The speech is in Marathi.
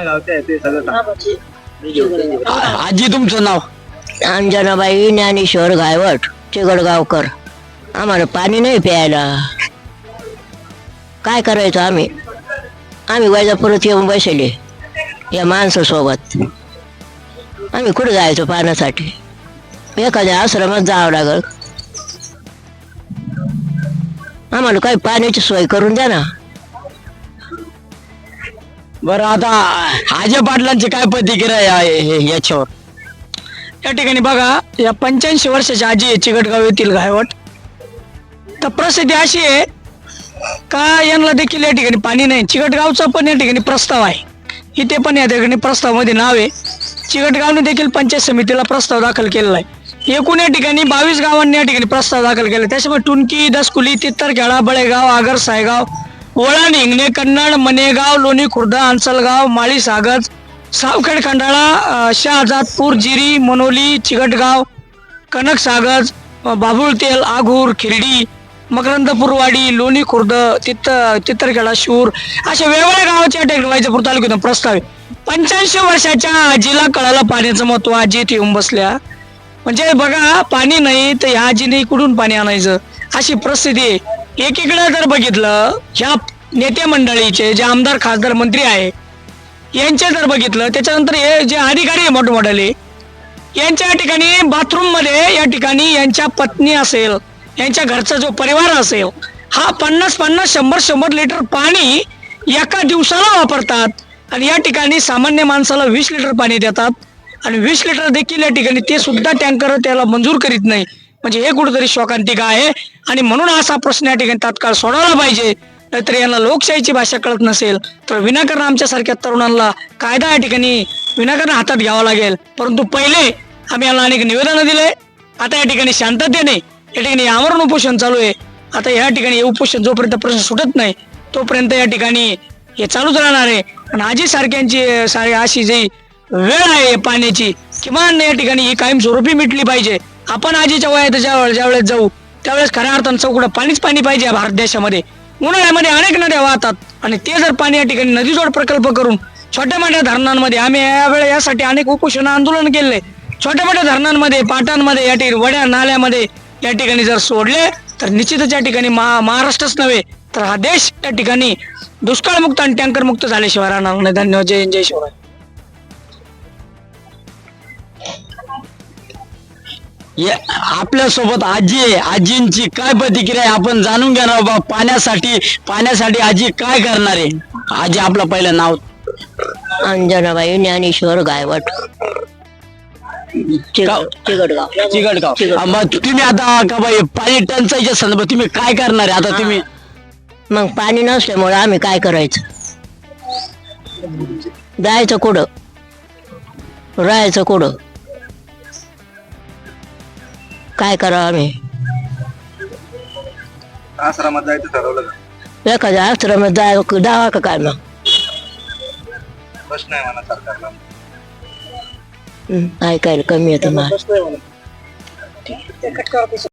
कोण्या गावचे आहे ते सगळं सांगा. आ- आजी तुमचं नाव? अंजनाबाई ज्ञानेश्वर गायवट चिगडगावकर. आम्हाला पाणी नाही प्यायला. काय करायचं आम्ही? आम्ही वैजापुरात येऊन बसले या माणसासोबत. आम्ही कुठे जायचो पाण्यासाठी? एखाद्या आश्रमात जावं लागल. आम्हाला काही पाण्याची सोय करून द्या ना. बरं आता अजय पाटलांची काय प्रतिक्रिया आहे याच्यावर? या ठिकाणी बघा या पंच्याऐंशी वर्षाची आजी आहे चिकटगाव येथील गायवट. तर प्रसिद्धी अशी आहे का यांना देखील या ठिकाणी पाणी नाही? चिकटगावचा पण या ठिकाणी प्रस्ताव आहे. इथे पण या ठिकाणी प्रस्तावामध्ये नाव आहे. चिकटगावने देखील पंचायत समितीला प्रस्ताव दाखल केलेला आहे. एकूण या ठिकाणी बावीस गावांनी या ठिकाणी प्रस्ताव दाखल केला. त्याच्यामुळे टुनकी दसकुली तित्तरखेडा बळेगाव आगर सायगाव वळण हिंगणे कन्नड मनेगाव लोणी खुर्द अंसलगाव माळी सागज सावखेड खंडाळा शहाजादपूर जिरी मनोली चिकटगाव कनक सागज बाबुळतेल आघूर खिरडी मकरंदपूरवाडी लोणी खुर्द तित्त तित्तरखेडा शूर अशा वेगवेगळ्या गावाच्या टेक्नॉलॉजीपूर तालुक्यातून प्रस्ताव आहे. पंच्याऐंशी वर्षाच्या आजीला कळाला पाण्याचं महत्त्व आजी इथे येऊन बसल्या. म्हणजे बघा पाणी नाही तर ह्या आजीने कुठून पाणी आणायचं. अशी परिस्थिती आहे. एकीकडे जर बघितलं ह्या नेते मंडळीचे जे आमदार खासदार मंत्री आहे यांचे जर बघितलं त्याच्यानंतर हे जे अधिकारी आहे मोठमोठाले यांच्या या ठिकाणी बाथरूममध्ये या ठिकाणी यांच्या पत्नी असेल यांच्या घरचा जो परिवार असेल हा पन्नास पन्नास शंभर शंभर लिटर पाणी एका दिवसाला वापरतात आणि या ठिकाणी सामान्य माणसाला वीस लिटर पाणी देतात. आणि वीस लिटर देखील या ठिकाणी ते सुद्धा टँकर त्याला मंजूर करीत नाही. म्हणजे हे कुठेतरी शोकांतिका आहे. आणि म्हणून असा प्रश्न या ठिकाणी तात्काळ सोडवला पाहिजे. नाहीतर यांना लोकशाहीची भाषा कळत नसेल तर विनाकारण आमच्यासारख्या तरुणांना कायदा या ठिकाणी विनाकारण हातात घ्यावा लागेल. परंतु पहिले आम्ही यांना अनेक निवेदनं दिले. आता या ठिकाणी शांततेने या ठिकाणी आमरण उपोषण चालू आहे. आता या ठिकाणी हे उपोषण जोपर्यंत प्रश्न सुटत नाही तोपर्यंत या ठिकाणी हे चालूच राहणार आहे. आणि आजी सारख्यांची सारी अशी जी वेळ आहे पाण्याची किमान या ठिकाणी ही कायमस्वरूपी मिटली पाहिजे. आपण आजीच्या वयात ज्या ज्यावेळेस जाऊ त्यावेळेस खऱ्या अर्थानं चौकडं पाणीच पाणी पाहिजे या भारत देशामध्ये. उन्हाळ्यामध्ये अनेक नद्या वाहतात आणि ते जर पाणी या ठिकाणी नदीजोड प्रकल्प करून छोट्या मोठ्या धरणांमध्ये आम्ही यावेळेस यासाठी अनेक उपोषण आंदोलन केले. छोट्या मोठ्या धरणांमध्ये पाटांमध्ये या ठिकाणी वड्या नाल्यामध्ये या ठिकाणी जर सोडले तर निश्चितच या ठिकाणी महा महाराष्ट्रच नव्हे तर हा देश या ठिकाणी दुष्काळमुक्त आणि टँकर मुक्त झाल्याशिवाय राहणार नाही. धन्यवाद. जय जय शिवराय. आपल्यासोबत आजी आहे. आजींची काय प्रतिक्रिया आहे आपण जाणून घेणार बा. पाण्यासाठी पाण्यासाठी आजी काय करणार आहे? आजी आपलं पहिलं नाव. अंजनाबाई ज्ञानेश्वर गायवट. चिकटगाव हा, मग तुम्ही आता का बाई पाणी टंचाईच्या संदर्भात तुम्ही काय करणार आहे? आता तुम्ही मग पाणी नसल्यामुळे आम्ही काय करायचं? जायचं कुठं? राहायचं कुठं? काय करावं आम्ही? आश्रमात जायचं ठरवलं का? एखाद्या आश्रमात जाय जावा का काय मग? प्रश्न आहे म्हणा सरकारला. हं, ऐकायला कमी येतं मला